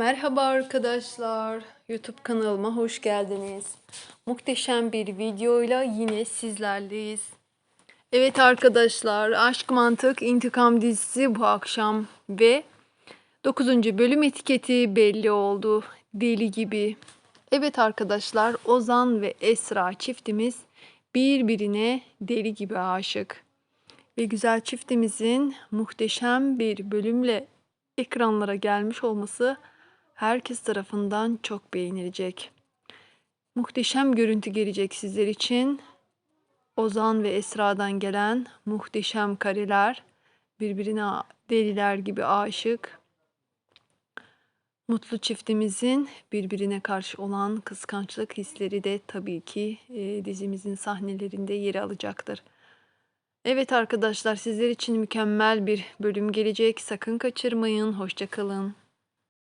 Merhaba arkadaşlar. YouTube kanalıma hoş geldiniz. Muhteşem bir videoyla yine sizlerleyiz. Evet arkadaşlar, Aşk Mantık İntikam dizisi bu akşam ve 9. bölüm etiketi belli oldu. Deli gibi. Evet arkadaşlar, Ozan ve Esra çiftimiz birbirine deli gibi aşık. Ve güzel çiftimizin muhteşem bir bölümle ekranlara gelmiş olması herkes tarafından çok beğenilecek. Muhteşem görüntü gelecek sizler için. Ozan ve Esra'dan gelen muhteşem kareler, birbirine deliler gibi aşık. Mutlu çiftimizin birbirine karşı olan kıskançlık hisleri de tabii ki e, dizimizin sahnelerinde yer alacaktır. Evet arkadaşlar sizler için mükemmel bir bölüm gelecek. Sakın kaçırmayın. Hoşçakalın.